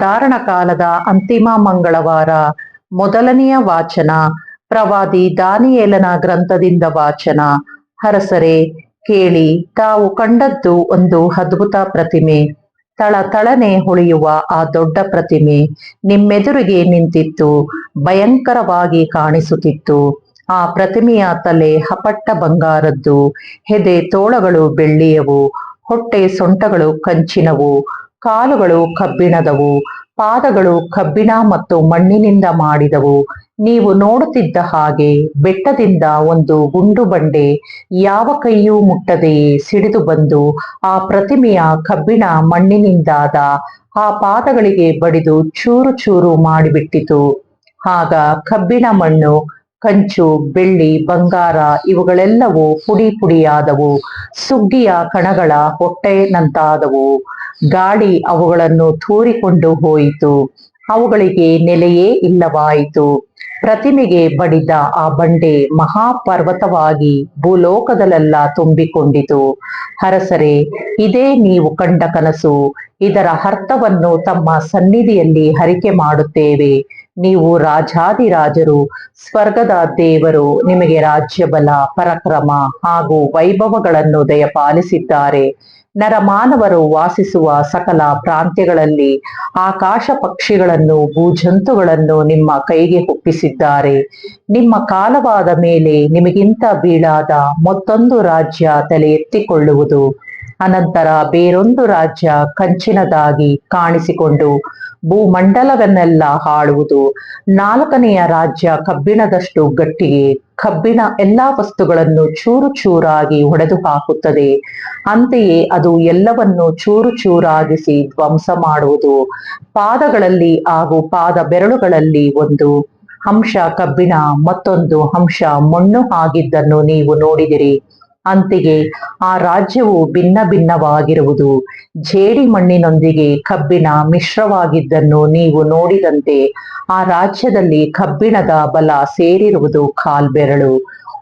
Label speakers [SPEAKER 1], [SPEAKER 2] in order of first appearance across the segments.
[SPEAKER 1] ಧಾರಣ ಕಾಲದ ಅಂತಿಮ ಮಂಗಳವಾರ ಮೊದಲನೆಯ ವಾಚನ, ಪ್ರವಾದಿ ದಾನಿಯೇಲನ ಗ್ರಂಥದಿಂದ ವಾಚನ. ಹರಸರೆ ಕೇಳಿ, ತಾವು ಕಂಡದ್ದು ಒಂದು ಅದ್ಭುತ ಪ್ರತಿಮೆ. ತಳ ತಳನೆ ಹೊಳೆಯುವ ಆ ದೊಡ್ಡ ಪ್ರತಿಮೆ ನಿಮ್ಮೆದುರಿಗೆ ನಿಂತಿತ್ತು, ಭಯಂಕರವಾಗಿ ಕಾಣಿಸುತ್ತಿತ್ತು. ಆ ಪ್ರತಿಮೆಯ ತಲೆ ಹಪಟ್ಟ ಬಂಗಾರದ್ದು ಹೆದೆ ತೋಳಗಳು ಬೆಳ್ಳಿಯವು, ಹೊಟ್ಟೆ ಸೊಂಟಗಳು ಕಂಚಿನವು. ಕಾಲುಗಳು ಕಬ್ಬಿಣದವು, ಪಾದಗಳು ಕಬ್ಬಿಣ ಮತ್ತು ಮಣ್ಣಿನಿಂದ ಮಾಡಿದವು. ನೀವು ನೋಡುತ್ತಿದ್ದ ಹಾಗೆ ಬೆಟ್ಟದಿಂದ ಒಂದು ಗುಂಡು ಬಂಡೆ ಯಾವ ಕೈಯೂ ಮುಟ್ಟದೆಯೇ ಸಿಡಿದು ಬಂದು ಆ ಪ್ರತಿಮೆಯ ಕಬ್ಬಿಣ ಮಣ್ಣಿನಿಂದಾದ ಆ ಪಾದಗಳಿಗೆ ಬಡಿದು ಚೂರು ಚೂರು ಮಾಡಿಬಿಟ್ಟಿತು. ಆಗ ಕಬ್ಬಿಣ ಮಣ್ಣು, ಕಂಚು, ಬೆಳ್ಳಿ, ಬಂಗಾರ ಇವುಗಳೆಲ್ಲವೂ ಪುಡಿ ಪುಡಿಯಾದವು. ಸುಗ್ಗಿಯ ಕಣಗಳ ಹೊಟ್ಟೆನಂತಾದವು. ಗಾಳಿ ಅವುಗಳನ್ನು ತೂರಿಕೊಂಡು ಹೋಯಿತು. ಅವುಗಳಿಗೆ ನೆಲೆಯೇ ಇಲ್ಲವಾಯಿತು. ಪ್ರತಿಮೆಗೆ ಬಡಿದ ಆ ಬಂಡೆ ಮಹಾಪರ್ವತವಾಗಿ ಭೂಲೋಕದಲ್ಲೆಲ್ಲ ತುಂಬಿಕೊಂಡಿತು. ಹರಸರೆ ಇದೇ ನೀವು ಕಂಡ ಕನಸು. ಇದರ ಅರ್ಥವನ್ನು ತಮ್ಮ ಸನ್ನಿಧಿಯಲ್ಲಿ ಹರಿಕೆ ಮಾಡುತ್ತೇವೆ. ನೀವು ರಾಜಾದಿರಾಜರು ಸ್ವರ್ಗದ ದೇವರು, ನಿಮಗೆ ರಾಜ್ಯಬಲ, ಪರಕ್ರಮ ಹಾಗೂ ವೈಭವಗಳನ್ನು ದಯಪಾಲಿಸಿದ್ದಾರೆ. ನರಮಾನವರು ವಾಸಿಸುವ ಸಕಲ ಪ್ರಾಂತ್ಯಗಳಲ್ಲಿ ಆಕಾಶ ಪಕ್ಷಿಗಳನ್ನು, ಭೂಜಂತುಗಳನ್ನು ನಿಮ್ಮ ಕೈಗೆ ಒಪ್ಪಿಸಿದ್ದಾರೆ. ನಿಮ್ಮ ಕಾಲವಾದ ಮೇಲೆ ನಿಮಗಿಂತ ಬೀಳಾದ ಮತ್ತೊಂದು ರಾಜ್ಯ ತಲೆ ಎತ್ತಿಕೊಳ್ಳುವುದು ಅನಂತರ ಬೇರೊಂದು ರಾಜ್ಯ ಕಂಚಿನದಾಗಿ ಕಾಣಿಸಿಕೊಂಡು ಭೂಮಂಡಲವನ್ನೆಲ್ಲ ಹಾಳುವುದು. ನಾಲ್ಕನೆಯ ರಾಜ್ಯ ಕಬ್ಬಿಣದಷ್ಟು ಗಟ್ಟಿಗೆ ಕಬ್ಬಿಣ ಎಲ್ಲಾ ವಸ್ತುಗಳನ್ನು ಚೂರು ಚೂರಾಗಿ ಹೊಡೆದು ಹಾಕುತ್ತದೆ ಅಂತೆಯೇ ಅದು ಎಲ್ಲವನ್ನು ಚೂರು ಚೂರಾಗಿಸಿ ಧ್ವಂಸ ಮಾಡುವುದು. ಪಾದಗಳಲ್ಲಿ ಹಾಗೂ ಪಾದ ಬೆರಳುಗಳಲ್ಲಿ ಒಂದು. ಅಂಶ ಕಬ್ಬಿಣ, ಮತ್ತೊಂದು ಅಂಶ ಮಣ್ಣು ಆಗಿದ್ದನ್ನು ನೀವು ನೋಡಿದಿರಿ. ಅಂತೆಯೇ ಆ ರಾಜ್ಯವು ಭಿನ್ನ ಭಿನ್ನವಾಗಿರುವುದು. ಜೇಡಿ ಮಣ್ಣಿನೊಂದಿಗೆ ಕಬ್ಬಿಣ ಮಿಶ್ರವಾಗಿದ್ದನ್ನು ನೀವು ನೋಡಿದಂತೆ ಆ ರಾಜ್ಯದಲ್ಲಿ ಕಬ್ಬಿಣದ ಬಲ ಸೇರಿರುವುದು ಕಾಲ್ಬೆರಳು.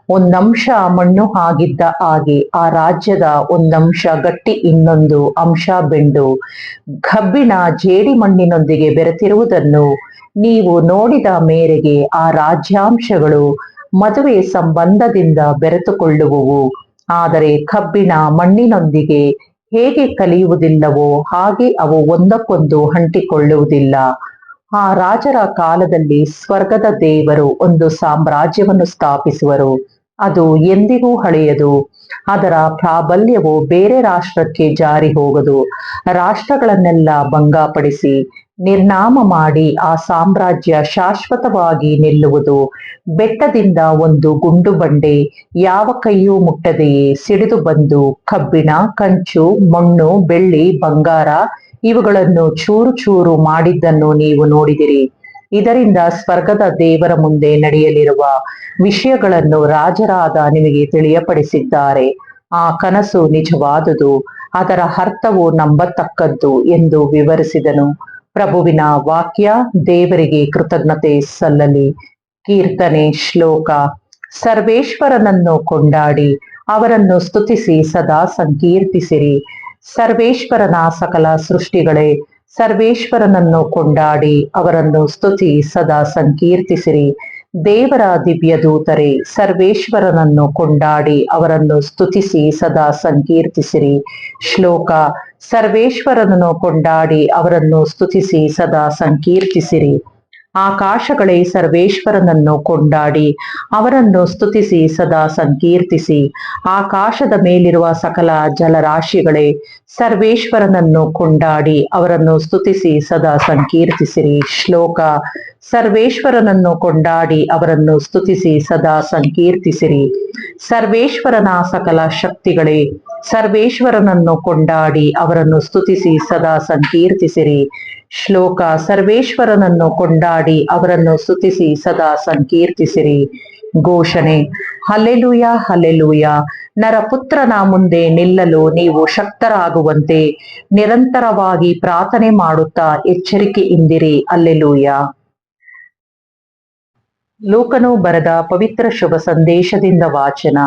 [SPEAKER 1] ಒಂದಂಶ ಮಣ್ಣು ಆಗಿದ್ದ ಹಾಗೆ ಆ ರಾಜ್ಯದ ಒಂದಂಶ ಗಟ್ಟಿ ಇನ್ನೊಂದು ಅಂಶ ಬೆಂಡು. ಕಬ್ಬಿಣ ಜೇಡಿ ಮಣ್ಣಿನೊಂದಿಗೆ ಬೆರೆತಿರುವುದನ್ನು ನೀವು ನೋಡಿದ ಮೇರೆಗೆ ಆ ರಾಜ್ಯಾಂಶಗಳು ಮದುವೆ ಸಂಬಂಧದಿಂದ ಬೆರೆತುಕೊಳ್ಳುವುವು. ಆದರೆ ಕಬ್ಬಿಣ ಮಣ್ಣಿನೊಂದಿಗೆ ಹೇಗೆ ಕಲಿಯುವುದಿಲ್ಲವೋ ಹಾಗೆ ಅವು ಒಂದಕ್ಕೊಂದು ಅಂಟಿಕೊಳ್ಳುವುದಿಲ್ಲ. ಆ ರಾಜರ ಕಾಲದಲ್ಲಿ ಸ್ವರ್ಗದ ದೇವರು ಒಂದು ಸಾಮ್ರಾಜ್ಯವನ್ನು ಸ್ಥಾಪಿಸುವರು. ಅದು ಎಂದಿಗೂ ಹಳೆಯದು. ಅದರ ಪ್ರಾಬಲ್ಯವು ಬೇರೆ ರಾಷ್ಟ್ರಕ್ಕೆ ಜಾರಿ ಹೋಗದು. ರಾಷ್ಟ್ರಗಳನ್ನೆಲ್ಲ ಭಂಗಪಡಿಸಿ ನಿರ್ನಾಮ ಮಾಡಿ ಆ ಸಾಮ್ರಾಜ್ಯ ಶಾಶ್ವತವಾಗಿ ನಿಲ್ಲುವುದು. ಬೆಟ್ಟದಿಂದ ಒಂದು ಗುಂಡು ಬಂಡೆ ಯಾವ ಕೈಯೂ ಮುಟ್ಟದೆಯೇ ಸಿಡಿದು ಬಂದು ಕಬ್ಬಿಣ, ಕಂಚು, ಮಣ್ಣು, ಬೆಳ್ಳಿ, ಬಂಗಾರ ಇವುಗಳನ್ನು ಚೂರು ಚೂರು ಮಾಡಿದ್ದನ್ನು ನೀವು ನೋಡಿದಿರಿ. ಇದರಿಂದ ಸ್ವರ್ಗದ ದೇವರ ಮುಂದೆ ನಡೆಯಲಿರುವ ವಿಷಯಗಳನ್ನು ರಾಜರಾದ ನಿಮಗೆ ತಿಳಿಯಪಡಿಸಿದ್ದಾರೆ. ಆ ಕನಸು ನಿಜವಾದುದು, ಅದರ ಅರ್ಥವು ನಂಬತಕ್ಕದ್ದು ಎಂದು ವಿವರಿಸಿದನು. ಪ್ರಭುವಿನ ವಾಕ್ಯ ದೇವರಿಗೆ ಕೃತಜ್ಞತೆ ಸಲ್ಲಲಿ. ಕೀರ್ತನೆ ಶ್ಲೋಕ. ಸರ್ವೇಶ್ವರನನ್ನು ಕೊಂಡಾಡಿ, ಅವರನ್ನು ಸ್ತುತಿಸಿ, ಸದಾ ಸಂಕೀರ್ತಿಸಿರಿ. ಸರ್ವೇಶ್ವರನ ಸಕಲ ಸೃಷ್ಟಿಗಳೇ, ಸರ್ವೇಶ್ವರನನ್ನು ಕೊಂಡಾಡಿ, ಅವರನ್ನು ಸ್ತುತಿ, ಸದಾ ಸಂಕೀರ್ತಿಸಿರಿ. ದೇವರ ದಿವ್ಯ ದೂತರೆ, ಸರ್ವೇಶ್ವರನನ್ನು ಕೊಂಡಾಡಿ, ಅವರನ್ನು ಸ್ತುತಿಸಿ, ಸದಾ ಸಂಕೀರ್ತಿಸಿರಿ. ಶ್ಲೋಕ. ಸರ್ವೇಶ್ವರನನ್ನು ಕೊಂಡಾಡಿ ಅವರನ್ನು ಸ್ತುತಿಸಿ, ಸದಾ ಸಂಕೀರ್ತಿಸಿರಿ. ಆಕಾಶಗಳೇ ಸರ್ವೇಶ್ವರನನ್ನು ಕೊಂಡಾಡಿ ಅವರನ್ನು ಸ್ತುತಿಸಿ, ಸದಾ ಸಂಕೀರ್ತಿಸಿ. ಆಕಾಶದ ಮೇಲಿರುವ ಸಕಲ ಜಲರಾಶಿಗಳೇ ಸರ್ವೇಶ್ವರನನ್ನು ಕೊಂಡಾಡಿ ಅವರನ್ನು ಸ್ತುತಿಸಿ, ಸದಾ ಸಂಕೀರ್ತಿಸಿರಿ. ಶ್ಲೋಕ ಸರ್ವೇಶ್ವರನನ್ನು ಕೊಂಡಾಡಿ ಅವರನ್ನು ಸ್ತುತಿಸಿ, ಸದಾ ಸಂಕೀರ್ತಿಸಿರಿ. ಸರ್ವೇಶ್ವರನ ಸಕಲ ಶಕ್ತಿಗಳೇ, ಸರ್ವೇಶ್ವರನನ್ನು ಕೊಂಡಾಡಿ ಅವರನ್ನು ಸ್ತುತಿಸಿ, ಸದಾ ಸಂಕೀರ್ತಿಸಿರಿ. ಶ್ಲೋಕ, ಸರ್ವೇಶ್ವರನನ್ನು ಕೊಂಡಾಡಿ ಅವರನ್ನು ಸ್ತುತಿಸಿ, ಸದಾ ಸಂಕೀರ್ತಿಸಿರಿ. ಘೋಷಣೆ ಹಲೆಲುಯ ಹಲೆಲುಯ ನರಪುತ್ರನ ಮುಂದೆ ನಿಲ್ಲಲು ನೀವು ಶಕ್ತರಾಗುವಂತೆ, ನಿರಂತರವಾಗಿ ಪ್ರಾರ್ಥನೆ ಮಾಡುತ್ತಾ ಎಚ್ಚರಿಕೆಯಿಂದಿರಿ. ಅಲ್ಲೆಲೂಯ ಲೂಕನು ಬರೆದ ಪವಿತ್ರ ಶುಭ ಸಂದೇಶದಿಂದ ವಾಚನ.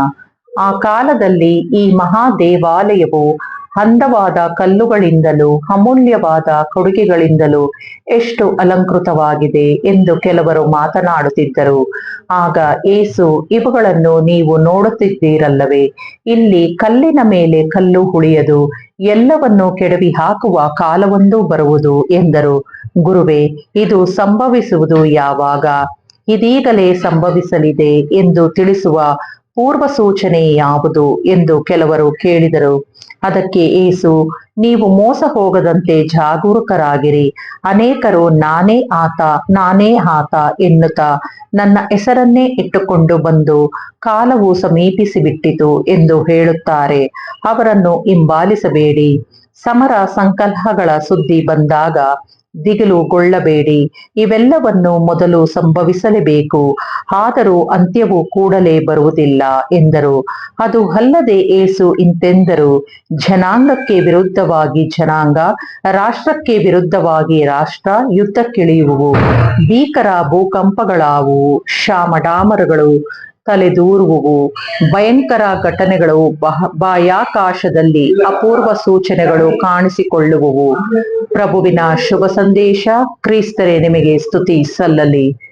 [SPEAKER 1] ಆ ಕಾಲದಲ್ಲಿ ಈ ಮಹಾದೇವಾಲಯವು ಹಂದವಾದ ಕಲ್ಲುಗಳಿಂದಲೂ ಅಮೂಲ್ಯವಾದ ಕೊಡುಗೆಗಳಿಂದಲೂ ಎಷ್ಟು ಅಲಂಕೃತವಾಗಿದೆ ಎಂದು ಕೆಲವರು ಮಾತನಾಡುತ್ತಿದ್ದರು. ಆಗ ಏಸು, ಇವುಗಳನ್ನು ನೀವು ನೋಡುತ್ತಿದ್ದೀರಲ್ಲವೇ? ಇಲ್ಲಿ ಕಲ್ಲಿನ ಮೇಲೆ ಕಲ್ಲು ಹುಳಿಯದು ಎಲ್ಲವನ್ನು ಕೆಡವಿ ಹಾಕುವ ಕಾಲವೊಂದು ಬರುವುದು ಎಂದರು. ಗುರುವೆ, ಇದು ಸಂಭವಿಸುವುದು ಯಾವಾಗ? ಇದೀಗಲೇ ಸಂಭವಿಸಲಿದೆ ಎಂದು ತಿಳಿಸುವ ಪೂರ್ವ ಸೂಚನೆ ಯಾವುದು ಎಂದು ಕೆಲವರು ಕೇಳಿದರು. ಅದಕ್ಕೆ ಏಸು, ನೀವು ಮೋಸ ಹೋಗದಂತೆ ಜಾಗರೂಕರಾಗಿರಿ. ಅನೇಕರು ನಾನೇ ಆತ ನಾನೇ ಆತ ಎನ್ನುತ್ತಾ ನನ್ನ ಹೆಸರನ್ನೇ ಇಟ್ಟುಕೊಂಡು ಬಂದು ಕಾಲವು ಸಮೀಪಿಸಿಬಿಟ್ಟಿತು ಎಂದು ಹೇಳುತ್ತಾರೆ. ಅವರನ್ನು ಹಿಂಬಾಲಿಸಬೇಡಿ. ಸಮರ ಸಂಕಲ್ಪಗಳ ಸುದ್ದಿ ಬಂದಾಗ ದಿಗಿಲುಗೊಳ್ಳಬೇಡಿ. ಇವೆಲ್ಲವನ್ನು ಮೊದಲು ಸಂಭವಿಸಲೇಬೇಕು. ಆದರೂ ಅಂತ್ಯವು ಕೂಡಲೇ ಬರುವುದಿಲ್ಲ ಎಂದರು. ಅದು ಅಲ್ಲದೆ ಏಸು ಇಂತೆಂದರು, ಜನಾಂಗಕ್ಕೆ ವಿರುದ್ಧವಾಗಿ ಜನಾಂಗ, ರಾಷ್ಟ್ರಕ್ಕೆ ವಿರುದ್ಧವಾಗಿ ರಾಷ್ಟ್ರ ಯುದ್ಧಕ್ಕಿಳಿಯುವು ಭೀಕರ ಭೂಕಂಪಗಳಾವು ಶಾಮಡಾಮರಗಳು ತಲೆದೂರುವುವು ಭಯಂಕರ ಘಟನೆಗಳು ಬಾಹ್ಯಾಕಾಶದಲ್ಲಿ ಅಪೂರ್ವ ಸೂಚನೆಗಳು ಕಾಣಿಸಿಕೊಳ್ಳುವವು. ಪ್ರಭುವಿನ ಶುಭ ಸಂದೇಶ ಕ್ರಿಸ್ತರೇ ನಿಮಗೆ ಸ್ತುತಿ ಸಲ್ಲಲಿ.